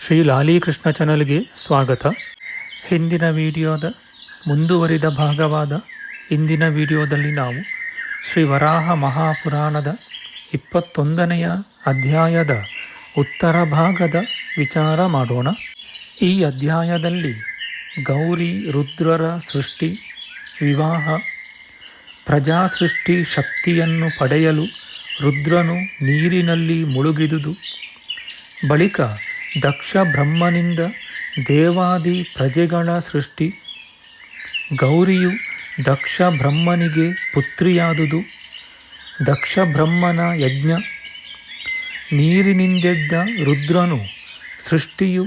ಶ್ರೀ ಲಾಲೀಕೃಷ್ಣ ಚಾನಲ್ಗೆ ಸ್ವಾಗತ. ಹಿಂದಿನ ವಿಡಿಯೋದ ಮುಂದುವರಿದ ಭಾಗವಾದ ಇಂದಿನ ವಿಡಿಯೋದಲ್ಲಿ ನಾವು ಶ್ರೀ ವರಾಹ ಮಹಾಪುರಾಣದ ಇಪ್ಪತ್ತೊಂದನೆಯ ಅಧ್ಯಾಯದ ಉತ್ತರ ಭಾಗದ ವಿಚಾರ ಮಾಡೋಣ. ಈ ಅಧ್ಯಾಯದಲ್ಲಿ ಗೌರಿ ರುದ್ರರ ಸೃಷ್ಟಿ, ವಿವಾಹ, ಪ್ರಜಾಸೃಷ್ಟಿ ಶಕ್ತಿಯನ್ನು ಪಡೆಯಲು ರುದ್ರನು ನೀರಿನಲ್ಲಿ ಮುಳುಗಿದುದು. ಬಳಿಕ ದಕ್ಷ ಬ್ರಹ್ಮನಿಂದ ದೇವಾದಿ ಪ್ರಜೆಗಳ ಸೃಷ್ಟಿ. ಗೌರಿಯು ದಕ್ಷ ಬ್ರಹ್ಮನಿಗೆ ಪುತ್ರಿಯಾದುದು. ದಕ್ಷ ಬ್ರಹ್ಮನ ಯಜ್ಞ. ನೀರಿನಿಂದೆದ್ದ ರುದ್ರನು ಸೃಷ್ಟಿಯು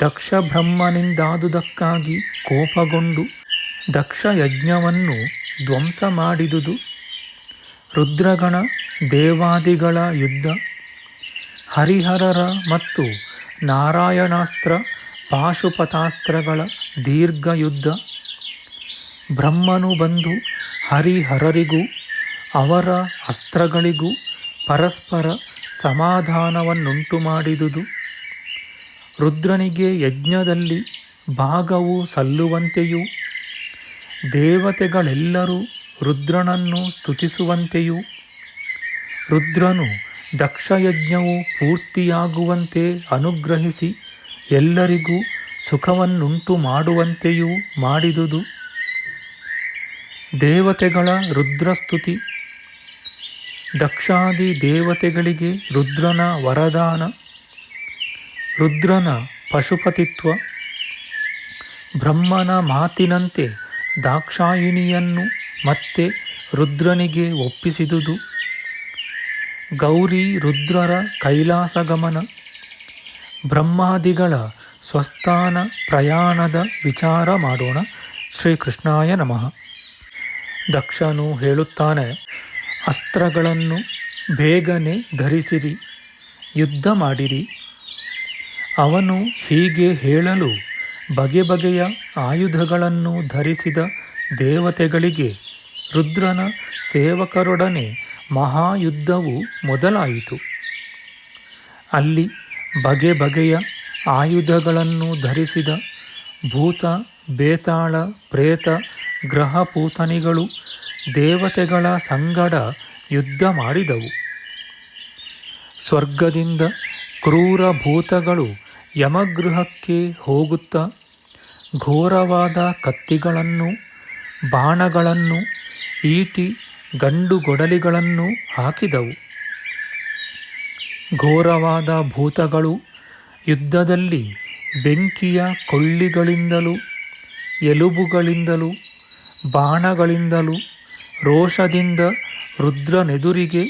ದಕ್ಷ ಬ್ರಹ್ಮನಿಂದಾದುದಕ್ಕಾಗಿ ಕೋಪಗೊಂಡು ದಕ್ಷ ಯಜ್ಞವನ್ನು ಧ್ವಂಸ ಮಾಡಿದುದು. ರುದ್ರಗಣ ದೇವಾದಿಗಳ ಯುದ್ಧ. ಹರಿಹರರ ಮತ್ತು ನಾರಾಯಣಾಸ್ತ್ರ ಪಾಶುಪತಾಸ್ತ್ರಗಳ ದೀರ್ಘ ಯುದ್ಧ ಬ್ರಹ್ಮನು ಬಂದು ಹರಿಹರರಿಗೂ, ಅವರ ಅಸ್ತ್ರಗಳಿಗೂ ಪರಸ್ಪರ ಸಮಾಧಾನವನ್ನುಂಟು ಮಾಡಿದುದು ರುದ್ರನಿಗೆ ಯಜ್ಞದಲ್ಲಿ ಭಾಗವು ಸಲ್ಲುವಂತೆಯೂ, ದೇವತೆಗಳೆಲ್ಲರೂ ರುದ್ರನನ್ನು ಸ್ತುತಿಸುವಂತೆಯೂ, ರುದ್ರನು ದಕ್ಷಯಜ್ಞವು ಪೂರ್ತಿಯಾಗುವಂತೆ ಅನುಗ್ರಹಿಸಿ ಎಲ್ಲರಿಗೂ ಸುಖವನ್ನುಂಟು ಮಾಡುವಂತೆಯೂ ಮಾಡಿದುದು. ದೇವತೆಗಳ ರುದ್ರಸ್ತುತಿ. ದಕ್ಷಾದಿ ದೇವತೆಗಳಿಗೆ ರುದ್ರನ ವರದಾನ. ರುದ್ರನ ಪಶುಪತಿತ್ವ. ಬ್ರಹ್ಮನ ಮಾತಿನಂತೆ ದಾಕ್ಷಾಯಿಣಿಯನ್ನು ಮತ್ತೆ ರುದ್ರನಿಗೆ ಒಪ್ಪಿಸಿದುದು. ಗೌರಿ, ರುದ್ರರ ಕೈಲಾಸಗಮನ, ಬ್ರಹ್ಮಾದಿಗಳ ಸ್ವಸ್ಥಾನ ಪ್ರಯಾಣದ ವಿಚಾರ ಮಾಡೋಣ. ಶ್ರೀಕೃಷ್ಣಾಯ ನಮಃ. ದಕ್ಷನು ಹೇಳುತ್ತಾನೆ, ಅಸ್ತ್ರಗಳನ್ನು ಬೇಗನೆ ಧರಿಸಿರಿ, ಯುದ್ಧ ಮಾಡಿರಿ. ಅವನು ಹೀಗೆ ಹೇಳಲು ಬಗೆ ಬಗೆಯ ಆಯುಧಗಳನ್ನು ಧರಿಸಿದ ದೇವತೆಗಳಿಗೆ ರುದ್ರನ ಸೇವಕರೊಡನೆ ಮಹಾಯುದ್ಧವು ಮೊದಲಾಯಿತು. ಅಲ್ಲಿ ಬಗೆ ಬಗೆಯ ಆಯುಧಗಳನ್ನು ಧರಿಸಿದ ಭೂತ, ಬೇತಾಳ, ಪ್ರೇತ, ಗ್ರಹಪೂತನಿಗಳು ದೇವತೆಗಳ ಸಂಗಡ ಯುದ್ಧ ಮಾಡಿದವು. ಸ್ವರ್ಗದಿಂದ ಕ್ರೂರ ಭೂತಗಳು ಯಮಗೃಹಕ್ಕೆ ಹೋಗುತ್ತಾ ಘೋರವಾದ ಕತ್ತಿಗಳನ್ನು, ಬಾಣಗಳನ್ನು ಈಟಿ ಗಂಡುಗೊಡಲಿಗಳನ್ನು ಹಾಕಿದವು. ಘೋರವಾದ ಭೂತಗಳು ಯುದ್ಧದಲ್ಲಿ ಬೆಂಕಿಯ ಕೊಳ್ಳಿಗಳಿಂದಲೂ ಎಲುಬುಗಳಿಂದಲೂ, ಬಾಣಗಳಿಂದಲೂ, ರೋಷದಿಂದ ರುದ್ರನೆದುರಿಗೆ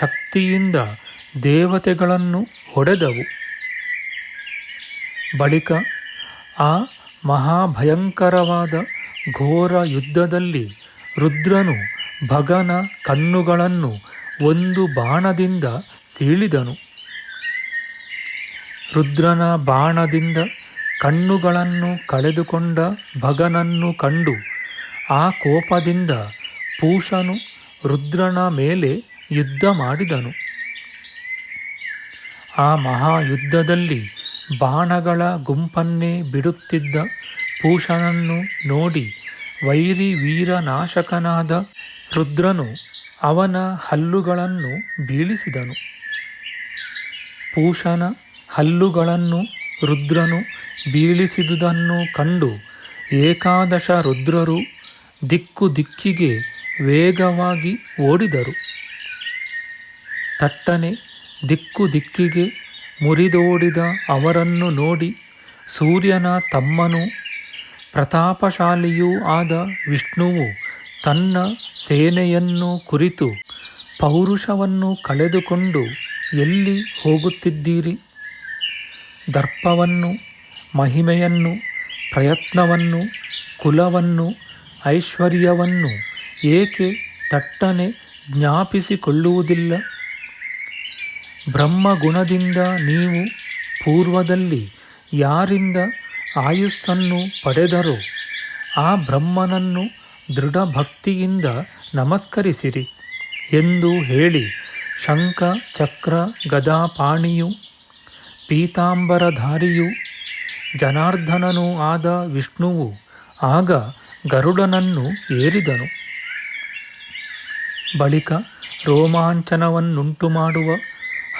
ಶಕ್ತಿಯಿಂದ ದೇವತೆಗಳನ್ನು ಹೊಡೆದವು. ಬಳಿಕ ಆ ಮಹಾಭಯಂಕರವಾದ ಘೋರ ಯುದ್ಧದಲ್ಲಿ ರುದ್ರನು ಭಗನ ಕಣ್ಣುಗಳನ್ನು ಒಂದು ಬಾಣದಿಂದ ಸೀಳಿದನು. ರುದ್ರನ ಬಾಣದಿಂದ ಕಣ್ಣುಗಳನ್ನು ಕಳೆದುಕೊಂಡ ಭಗನನ್ನು ಕಂಡು ಆ ಕೋಪದಿಂದ ಪೂಷನು ರುದ್ರನ ಮೇಲೆ ಯುದ್ಧ ಮಾಡಿದನು. ಆ ಮಹಾಯುದ್ಧದಲ್ಲಿ ಬಾಣಗಳ ಗುಂಪನ್ನೇ ಬಿಡುತ್ತಿದ್ದ ಪೂಷನನ್ನು ನೋಡಿ ವೈರಿ ವೀರನಾಶಕನಾದ ರುದ್ರನು ಅವನ ಹಲ್ಲುಗಳನ್ನು ಬೀಳಿಸಿದನು. ಪೂಷನ ಹಲ್ಲುಗಳನ್ನು ರುದ್ರನು ಬೀಳಿಸಿದುದನ್ನು ಕಂಡು ಏಕಾದಶ ರುದ್ರರು ದಿಕ್ಕು ದಿಕ್ಕಿಗೆ ವೇಗವಾಗಿ ಓಡಿದರು. ತಟ್ಟನೆ ದಿಕ್ಕು ದಿಕ್ಕಿಗೆ ಮುರಿದೋಡಿದ ಅವರನ್ನು ನೋಡಿ ಸೂರ್ಯನ ತಮ್ಮನೂ ಪ್ರತಾಪಶಾಲಿಯೂ ಆದ ವಿಷ್ಣುವು ತನ್ನ ಸೇನೆಯನ್ನು ಕುರಿತು, ಪೌರುಷವನ್ನು ಕಳೆದುಕೊಂಡು ಎಲ್ಲಿ ಹೋಗುತ್ತಿದ್ದೀರಿ? ದರ್ಪವನ್ನು, ಮಹಿಮೆಯನ್ನು, ಪ್ರಯತ್ನವನ್ನು, ಕುಲವನ್ನು, ಐಶ್ವರ್ಯವನ್ನು ಏಕೆ ತಟ್ಟನೆ ಜ್ಞಾಪಿಸಿಕೊಳ್ಳುವುದಿಲ್ಲ? ಬ್ರಹ್ಮಗುಣದಿಂದ ನೀವು ಪೂರ್ವದಲ್ಲಿ ಯಾರಿಂದ ಆಯುಸ್ಸನ್ನು ಪಡೆದರೋ, ಆ ಬ್ರಹ್ಮನನ್ನು ದೃಢ ಭಕ್ತಿಯಿಂದ ನಮಸ್ಕರಿಸಿರಿ ಎಂದು ಹೇಳಿ ಶಂಖ, ಚಕ್ರ, ಗದಾಪಾಣಿಯು, ಪೀತಾಂಬರಧಾರಿಯು, ಜನಾರ್ದನನೂ ಆದ ವಿಷ್ಣುವು ಆಗ ಗರುಡನನ್ನು ಏರಿದನು. ಬಳಿಕ ರೋಮಾಂಚನವನ್ನುಂಟು ಮಾಡುವ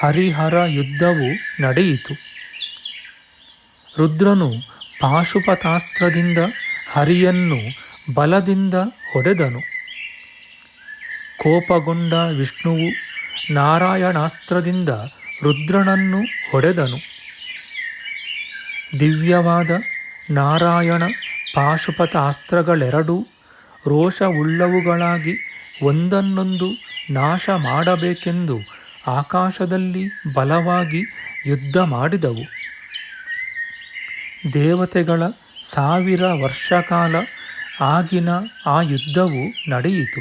ಹರಿಹರ ಯುದ್ಧವು ನಡೆಯಿತು. ರುದ್ರನು ಪಾಶುಪತಾಸ್ತ್ರದಿಂದ ಹರಿಯನ್ನು ಬಲದಿಂದ ಹೊಡೆದನು. ಕೋಪಗೊಂಡ ವಿಷ್ಣುವು ನಾರಾಯಣಾಸ್ತ್ರದಿಂದ ರುದ್ರನನ್ನು ಹೊಡೆದನು. ದಿವ್ಯವಾದ ನಾರಾಯಣ ಪಾಶುಪತ ಅಸ್ತ್ರಗಳೆರಡೂ ರೋಷವುಳ್ಳವುಗಳಾಗಿ ಒಂದನ್ನೊಂದು ನಾಶ ಮಾಡಬೇಕೆಂದು ಆಕಾಶದಲ್ಲಿ ಬಲವಾಗಿ ಯುದ್ಧ ಮಾಡಿದವು ದೇವತೆಗಳ ಸಾವಿರ ವರ್ಷಕಾಲ ಆಗಿನ ಆ ಯುದ್ಧವು ನಡೆಯಿತು.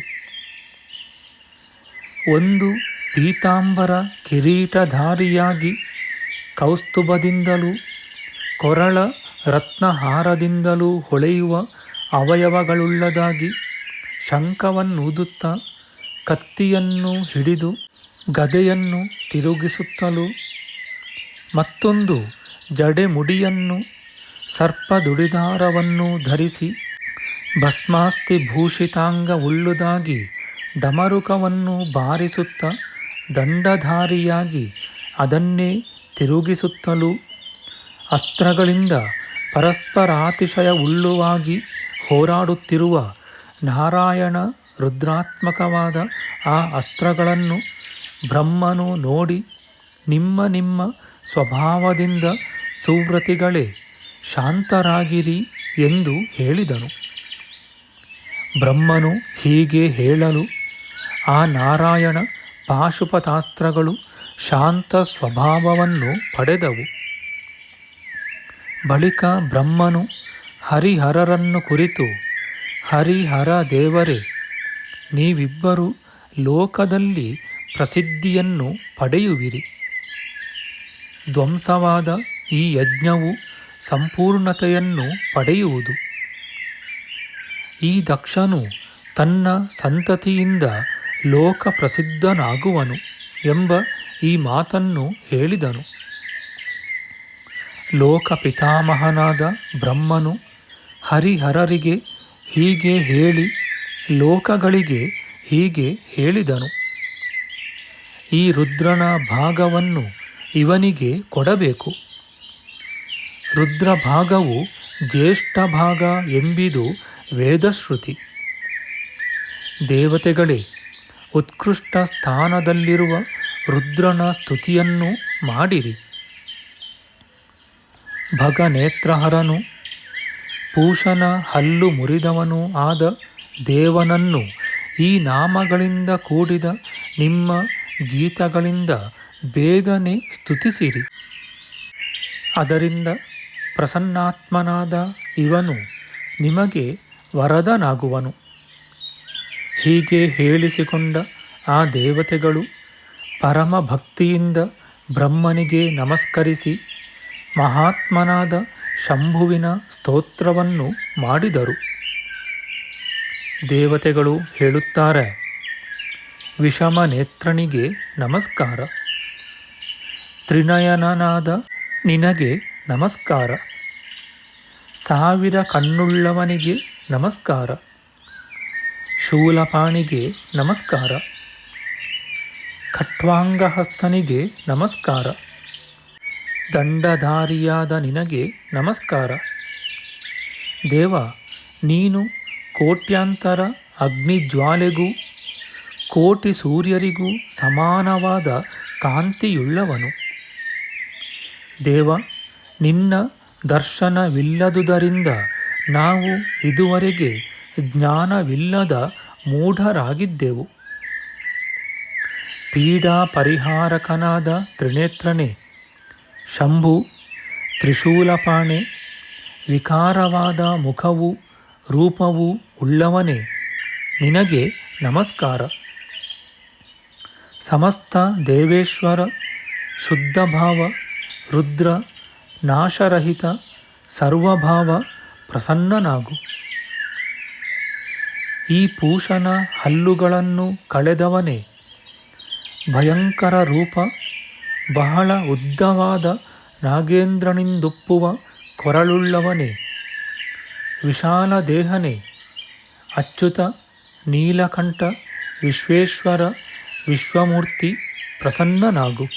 ಒಂದು ಪೀತಾಂಬರ ಕಿರೀಟಧಾರಿಯಾಗಿ ಕೌಸ್ತುಭದಿಂದಲೂ ಕೊರಳ ರತ್ನಹಾರದಿಂದಲೂ ಹೊಳೆಯುವ ಅವಯವಗಳುಳ್ಳದಾಗಿ ಶಂಖವನ್ನೂದುತ್ತಾ ಕತ್ತಿಯನ್ನು ಹಿಡಿದು ಗದೆಯನ್ನು ತಿರುಗಿಸುತ್ತಲೂ ಮತ್ತೊಂದು ಜಡೆಮುಡಿಯನ್ನು ಸರ್ಪದುಡಿದಾರವನ್ನು ಧರಿಸಿ ಭಸ್ಮಾಸ್ತಿ ಭೂಷಿತಾಂಗ ಉಳ್ಳುದಾಗಿ ಡಮರುಕವನ್ನು ಬಾರಿಸುತ್ತ ದಂಡಧಾರಿಯಾಗಿ ಅದನ್ನೇ ತಿರುಗಿಸುತ್ತಲೂ ಅಸ್ತ್ರಗಳಿಂದ ಪರಸ್ಪರಾತಿಶಯ ಉಳ್ಳುವಾಗಿ ಹೋರಾಡುತ್ತಿರುವ ನಾರಾಯಣ ರುದ್ರಾತ್ಮಕವಾದ ಆ ಅಸ್ತ್ರಗಳನ್ನು ಬ್ರಹ್ಮನು ನೋಡಿ ನಿಮ್ಮ ನಿಮ್ಮ ಸ್ವಭಾವದಿಂದ ಸುವ್ರತಿಗಳೇ ಶಾಂತರಾಗಿರಿ ಎಂದು ಹೇಳಿದನು. ಬ್ರಹ್ಮನು ಹೀಗೆ ಹೇಳಲು, ಆ ನಾರಾಯಣ ಪಾಶುಪತಾಸ್ತ್ರಗಳು ಶಾಂತ ಸ್ವಭಾವವನ್ನು ಪಡೆದವು. ಬಳಿಕ ಬ್ರಹ್ಮನು ಹರಿಹರರನ್ನು ಕುರಿತು, ಹರಿಹರ ದೇವರೇ, ನೀವಿಬ್ಬರು ಲೋಕದಲ್ಲಿ ಪ್ರಸಿದ್ಧಿಯನ್ನು ಪಡೆಯುವಿರಿ. ಧ್ವಂಸವಾದ ಈ ಯಜ್ಞವು ಸಂಪೂರ್ಣತೆಯನ್ನು ಪಡೆಯುವುದು. ಈ ದಕ್ಷನು ತನ್ನ ಸಂತತಿಯಿಂದ ಲೋಕ ಪ್ರಸಿದ್ಧನಾಗುವನು ಎಂಬ ಈ ಮಾತನ್ನು ಹೇಳಿದನು. ಲೋಕ ಪಿತಾಮಹನಾದ ಬ್ರಹ್ಮನು ಹರಿಹರರಿಗೆ ಹೀಗೆ ಹೇಳಿ ಲೋಕಗಳಿಗೆ ಹೀಗೆ ಹೇಳಿದನು. ಈ ರುದ್ರನ ಭಾಗವನ್ನು ಇವನಿಗೆ ಕೊಡಬೇಕು. ರುದ್ರ ಭಾಗವು ಜ್ಯೇಷ್ಠ ಭಾಗ ಎಂಬಿದು ವೇದಶ್ರುತಿ. ದೇವತೆಗಳೇ, ಉತ್ಕೃಷ್ಟ ಸ್ಥಾನದಲ್ಲಿರುವ ರುದ್ರನ ಸ್ತುತಿಯನ್ನು ಮಾಡಿರಿ. ಭಗನೇತ್ರಹರನು ಪೂಷನ ಹಲ್ಲು ಮುರಿದವನೂ ಆದ ದೇವನನ್ನು ಈ ನಾಮಗಳಿಂದ ಕೂಡಿದ ನಿಮ್ಮ ಗೀತಗಳಿಂದ ಬೇಗನೆ ಸ್ತುತಿಸಿರಿ. ಅದರಿಂದ ಪ್ರಸನ್ನಾತ್ಮನಾದ ಇವನು ನಿಮಗೆ ವರದನಾಗುವನು. ಹೀಗೆ ಹೇಳಿಸಿಕೊಂಡ ಆ ದೇವತೆಗಳು ಪರಮ ಭಕ್ತಿಯಿಂದ ಬ್ರಹ್ಮನಿಗೆ ನಮಸ್ಕರಿಸಿ ಮಹಾತ್ಮನಾದ ಶಂಭುವಿನ ಸ್ತೋತ್ರವನ್ನು ಮಾಡಿದರು. ದೇವತೆಗಳು ಹೇಳುತ್ತಾರೆ ವಿಷಮ ನೇತ್ರನಿಗೆ ನಮಸ್ಕಾರ. ತ್ರಿನಯನನಾದ ನಿನಗೆ ನಮಸ್ಕಾರ. ಸಾವಿರ ಕಣ್ಣುಳ್ಳವನಿಗೆ ನಮಸ್ಕಾರ. ಶೂಲಪಾಣಿಗೆ ನಮಸ್ಕಾರ. ಖಟ್ವಾಂಗಹಸ್ತನಿಗೆ ನಮಸ್ಕಾರ. ದಂಡಧಾರಿಯಾದ ನಿನಗೆ ನಮಸ್ಕಾರ. ದೇವ, ನೀನು ಕೋಟ್ಯಾಂತರ ಅಗ್ನಿಜ್ವಾಲೆಗೂ, ಕೋಟಿ ಸೂರ್ಯರಿಗೂ ಸಮಾನವಾದ ಕಾಂತಿಯುಳ್ಳವನು. ದೇವ ನಿನ್ನ ದರ್ಶನವಿಲ್ಲದುದರಿಂದ ನಾವು ಇದುವರೆಗೆ ಜ್ಞಾನವಿಲ್ಲದ ಮೂಢರಾಗಿದ್ದೆವು. ಪೀಡಾ ಪರಿಹಾರಕನಾದ ತ್ರಿನೇತ್ರನೇ, ಶಂಭು, ತ್ರಿಶೂಲಪಾಣೆ, ವಿಕಾರವಾದ ಮುಖವು ರೂಪವು ಉಳ್ಳವನೇ, ನಿನಗೆ ನಮಸ್ಕಾರ. ಸಮಸ್ತ ದೇವೇಶ್ವರ, ಶುದ್ಧ ಭಾವ, ರುದ್ರ ನಾಶರಹಿತ ಸರ್ವಭಾವ ಪ್ರಸನ್ನನಾಗು. ಈ ಪೂಷನ ಹಲ್ಲುಗಳನ್ನು ಕಳೆದವನೇ ಭಯಂಕರ ರೂಪ ಬಹಳ ಉದ್ದವಾದ ನಾಗೇಂದ್ರನಿಂದುಪ್ಪುವ ಕೊರಳುಳ್ಳವನೇ ವಿಶಾಲ ದೇಹನೇ ಅಚ್ಯುತ ನೀಲಕಂಠ ವಿಶ್ವೇಶ್ವರ ವಿಶ್ವಮೂರ್ತಿ ಪ್ರಸನ್ನನಾಗು.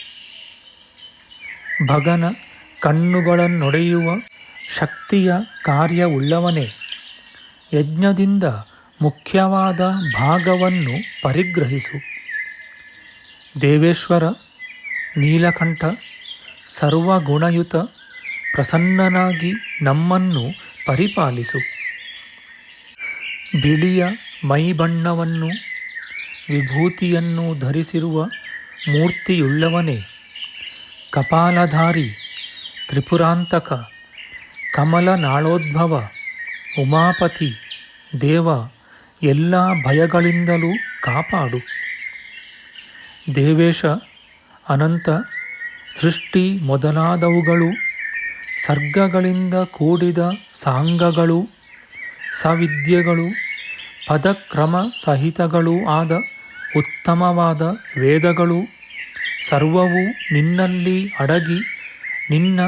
ಭಗನ ಕಣ್ಣುಗಳನ್ನೊಡೆಯುವ ಶಕ್ತಿಯ ಕಾರ್ಯವುಳ್ಳವನೇ. ಯಜ್ಞದಿಂದ ಮುಖ್ಯವಾದ ಭಾಗವನ್ನು ಪರಿಗ್ರಹಿಸು. ದೇವೇಶ್ವರ, ನೀಲಕಂಠ, ಸರ್ವಗುಣಯುತ ಪ್ರಸನ್ನನಾಗಿ ನಮ್ಮನ್ನು ಪರಿಪಾಲಿಸು. ಬಿಳಿಯ ಮೈಬಣ್ಣವನ್ನು, ವಿಭೂತಿಯನ್ನು ಧರಿಸಿರುವ ಮೂರ್ತಿಯುಳ್ಳವನೇ. ಕಪಾಲಧಾರಿ ತ್ರಿಪುರಾಂತಕ ಕಮಲನಾಳೋದ್ಭವ ಉಮಾಪತಿ, ದೇವ, ಎಲ್ಲ ಭಯಗಳಿಂದಲೂ ಕಾಪಾಡು. ದೇವೇಶ, ಅನಂತ, ಸೃಷ್ಟಿ ಮೊದಲಾದವುಗಳು, ಸರ್ಗಗಳಿಂದ ಕೂಡಿದ ಸಾಂಗಗಳು, ಸವಿದ್ಯೆಗಳು, ಪದಕ್ರಮ ಸಹಿತಗಳೂ ಆದ ಉತ್ತಮವಾದ ವೇದಗಳು, ಸರ್ವವೂ ನಿನ್ನಲ್ಲಿ ಅಡಗಿ ನಿನ್ನ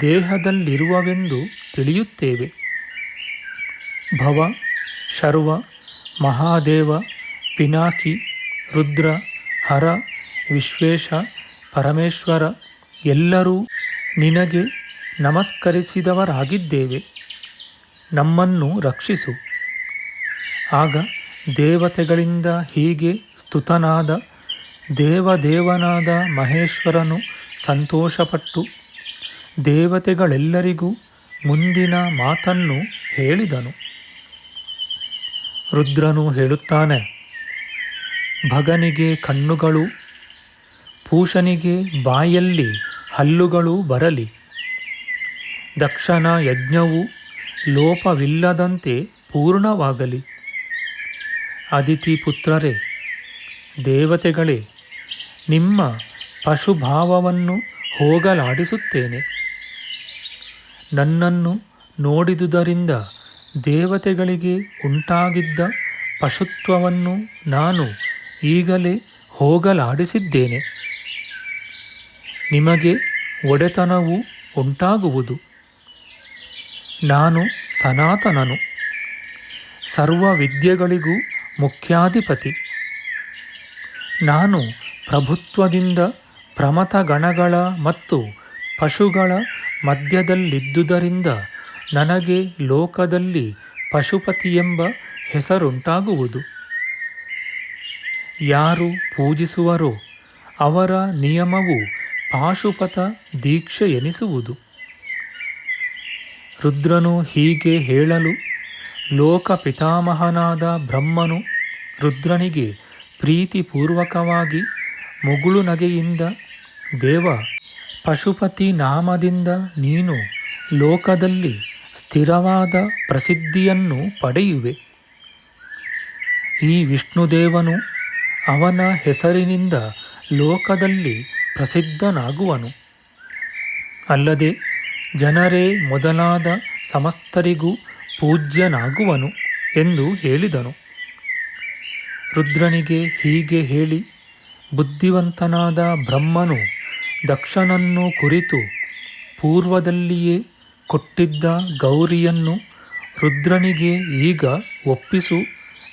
ದೇಹದಲ್ಲಿರುವವೆಂದು ತಿಳಿಯುತ್ತೇವೆ. ಭವ, ಶರ್ವ, ಮಹಾದೇವ, ಪಿನಾಕಿ, ರುದ್ರ, ಹರ, ವಿಶ್ವೇಶ, ಪರಮೇಶ್ವರ ಎಲ್ಲರೂ ನಿನಗೆ ನಮಸ್ಕರಿಸಿದವರಾಗಿದ್ದೇವೆ. ನಮ್ಮನ್ನು ರಕ್ಷಿಸು. ಆಗ ದೇವತೆಗಳಿಂದ ಹೀಗೆ ಸ್ತುತನಾದ ದೇವದೇವನಾದ ಮಹೇಶ್ವರನು ಸಂತೋಷಪಟ್ಟು ದೇವತೆಗಳೆಲ್ಲರಿಗೂ ಮುಂದಿನ ಮಾತನ್ನು ಹೇಳಿದನು. ರುದ್ರನು ಹೇಳುತ್ತಾನೆ, ಭಗನಿಗೆ ಕಣ್ಣುಗಳು ಪೂಷನಿಗೆ ಬಾಯಲ್ಲಿ ಹಲ್ಲುಗಳು ಬರಲಿ. ದಕ್ಷನ ಯಜ್ಞವು ಲೋಪವಿಲ್ಲದಂತೆ ಪೂರ್ಣವಾಗಲಿ. ಅದಿತಿ ಪುತ್ರರೇ ದೇವತೆಗಳೇ, ನಿಮ್ಮ ಪಶುಭಾವವನ್ನು ಹೋಗಲಾಡಿಸುತ್ತೇನೆ. ನನ್ನನ್ನು ನೋಡಿದುದರಿಂದ ದೇವತೆಗಳಿಗೆ ಉಂಟಾಗಿದ್ದ ಪಶುತ್ವವನ್ನು ನಾನು ಈಗಲೇ ಹೋಗಲಾಡಿಸಿದ್ದೇನೆ. ನಿಮಗೆ ಒಡೆತನವು ಉಂಟಾಗುವುದು. ನಾನು ಸನಾತನನು. ಸರ್ವ ವಿದ್ಯೆಗಳಿಗೂ ಮುಖ್ಯಾಧಿಪತಿ. ನಾನು ಪ್ರಭುತ್ವದಿಂದ ಪ್ರಮಥಗಣಗಳ ಮತ್ತು ಪಶುಗಳ ಮಧ್ಯದಲ್ಲಿದ್ದುದರಿಂದ ನನಗೆ ಲೋಕದಲ್ಲಿ ಪಶುಪತಿ ಎಂಬ ಹೆಸರುಂಟಾಗುವುದು. ಯಾರು ಪೂಜಿಸುವರೋ ಅವರ ನಿಯಮವು ಪಾಶುಪತ ದೀಕ್ಷೆ ಎನಿಸುವುದು ರುದ್ರನು ಹೀಗೆ ಹೇಳಲು ಲೋಕ ಪಿತಾಮಹನಾದ ಬ್ರಹ್ಮನು ರುದ್ರನಿಗೆ ಪ್ರೀತಿಪೂರ್ವಕವಾಗಿ ಮುಗುಳು ನಗೆಯಿಂದ ದೇವ ಪಶುಪತಿ ನಾಮದಿಂದ ನೀನು ಲೋಕದಲ್ಲಿ ಸ್ಥಿರವಾದ ಪ್ರಸಿದ್ಧಿಯನ್ನು ಪಡೆಯುವೆ. ಈ ವಿಷ್ಣುದೇವನು ಅವನ ಹೆಸರಿನಿಂದ ಲೋಕದಲ್ಲಿ ಪ್ರಸಿದ್ಧನಾಗುವನು. ಅಲ್ಲದೆ ಜನರೇ ಮೊದಲಾದ ಸಮಸ್ತರಿಗೂ ಪೂಜ್ಯನಾಗುವನು ಎಂದು ಹೇಳಿದನು. ರುದ್ರನಿಗೆ ಹೀಗೆ ಹೇಳಿ, ಬುದ್ಧಿವಂತನಾದ ಬ್ರಹ್ಮನು ದಕ್ಷನನ್ನು ಕುರಿತು ಪೂರ್ವದಲ್ಲಿಯೇ ಕೊಟ್ಟಿದ್ದ ಗೌರಿಯನ್ನು ರುದ್ರನಿಗೆ ಈಗ ಒಪ್ಪಿಸು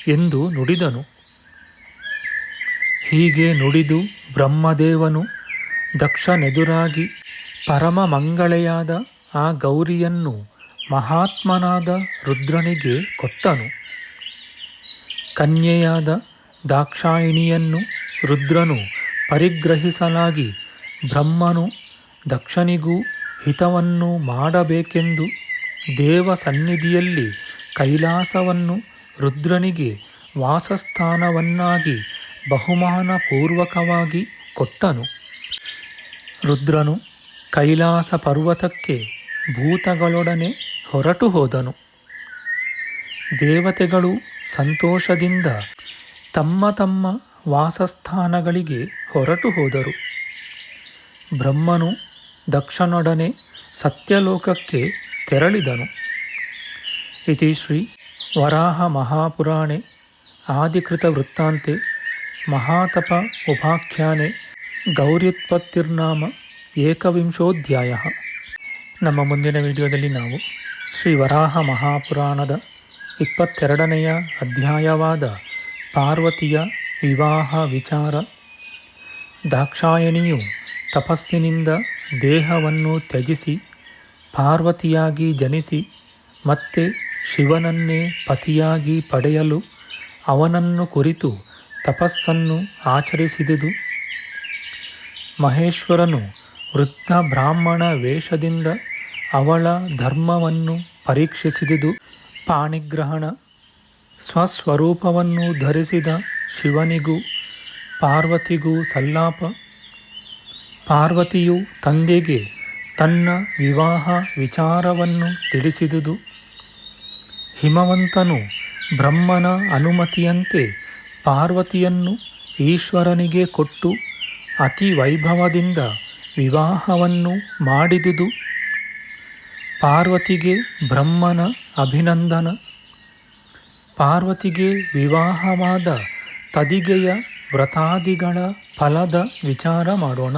ಎಂದು ನುಡಿದನು. ಹೀಗೆ ನುಡಿದು ಬ್ರಹ್ಮದೇವನು ದಕ್ಷನೆದುರಾಗಿ ಪರಮ ಮಂಗಳೆಯಾದ ಆ ಗೌರಿಯನ್ನು ಮಹಾತ್ಮನಾದ ರುದ್ರನಿಗೆ ಕೊಟ್ಟನು. ಕನ್ಯೆಯಾದ ದಾಕ್ಷಾಯಿಣಿಯನ್ನು ರುದ್ರನು ಪರಿಗ್ರಹಿಸಲಾಗಿ ಬ್ರಹ್ಮನು ದಕ್ಷನಿಗೂ ಹಿತವನ್ನು ಮಾಡಬೇಕೆಂದು ದೇವ ಸನ್ನಿಧಿಯಲ್ಲಿ ಕೈಲಾಸವನ್ನು ರುದ್ರನಿಗೆ ವಾಸಸ್ಥಾನವನ್ನಾಗಿ ಬಹುಮಾನಪೂರ್ವಕವಾಗಿ ಕೊಟ್ಟನು. ರುದ್ರನು ಕೈಲಾಸ ಪರ್ವತಕ್ಕೆ ಭೂತಗಳೊಡನೆ ಹೊರಟು ಹೋದನು. ದೇವತೆಗಳು ಸಂತೋಷದಿಂದ ತಮ್ಮ ತಮ್ಮ ವಾಸಸ್ಥಾನಗಳಿಗೆ ಹೊರಟು ಹೋದರು. ಬ್ರಹ್ಮನು ದಕ್ಷನೊಡನೆ ಸತ್ಯಲೋಕಕ್ಕೆ ತೆರಳಿದನು. ಇತಿ ಶ್ರೀ ವರಾಹ ಮಹಾಪುರಾಣೆ ಆದಿಕೃತ ವೃತ್ತಾಂತೆ ಮಹಾತಪ ಉಪಾಖ್ಯಾನೆ ಗೌರ್ಯುತ್ಪತ್ತಿರ್ನಾಮ ಏಕವಿಂಶೋಧ್ಯಾಯ. ನಮ್ಮ ಮುಂದಿನ ವಿಡಿಯೋದಲ್ಲಿ ನಾವು ಶ್ರೀ ವರಾಹ ಮಹಾಪುರಾಣದ ಇಪ್ಪತ್ತೆರಡನೆಯ ಅಧ್ಯಾಯವಾದ ಪಾರ್ವತಿಯ ವಿವಾಹ ವಿಚಾರ, ದಾಕ್ಷಾಯಣಿಯು ತಪಸ್ಸಿನಿಂದ ದೇಹವನ್ನು ತ್ಯಜಿಸಿ, ಪಾರ್ವತಿಯಾಗಿ ಜನಿಸಿ, ಮತ್ತೆ ಶಿವನನ್ನೇ ಪತಿಯಾಗಿ ಪಡೆಯಲು ಅವನನ್ನು ಕುರಿತು ತಪಸ್ಸನ್ನು ಆಚರಿಸಿದುದು. ಮಹೇಶ್ವರನು ವೃದ್ಧ ಬ್ರಾಹ್ಮಣ ವೇಷದಿಂದ ಅವಳ ಧರ್ಮವನ್ನು ಪರೀಕ್ಷಿಸಿದುದು ಪಾಣಿಗ್ರಹಣ, ಸ್ವಸ್ವರೂಪವನ್ನು ಧರಿಸಿದ ಶಿವನಿಗೂ ಪಾರ್ವತಿಗೂ ಸಲ್ಲಾಪ ಪಾರ್ವತಿಯು ತಂದೆಗೆ ತನ್ನ ವಿವಾಹ ವಿಚಾರವನ್ನು ತಿಳಿಸಿದುದು. ಹಿಮವಂತನು ಬ್ರಹ್ಮನ ಅನುಮತಿಯಂತೆ ಪಾರ್ವತಿಯನ್ನು ಈಶ್ವರನಿಗೆ ಕೊಟ್ಟು ಅತಿ ವೈಭವದಿಂದ ವಿವಾಹವನ್ನು ಮಾಡಿದುದು. ಪಾರ್ವತಿಗೆ ಬ್ರಹ್ಮನ ಅಭಿನಂದನ. ಪಾರ್ವತಿಗೆ ವಿವಾಹವಾದ ತದಿಗೆಯ ವ್ರತಾದಿಗಳ ಫಲದ ವಿಚಾರ ಮಾಡೋಣ.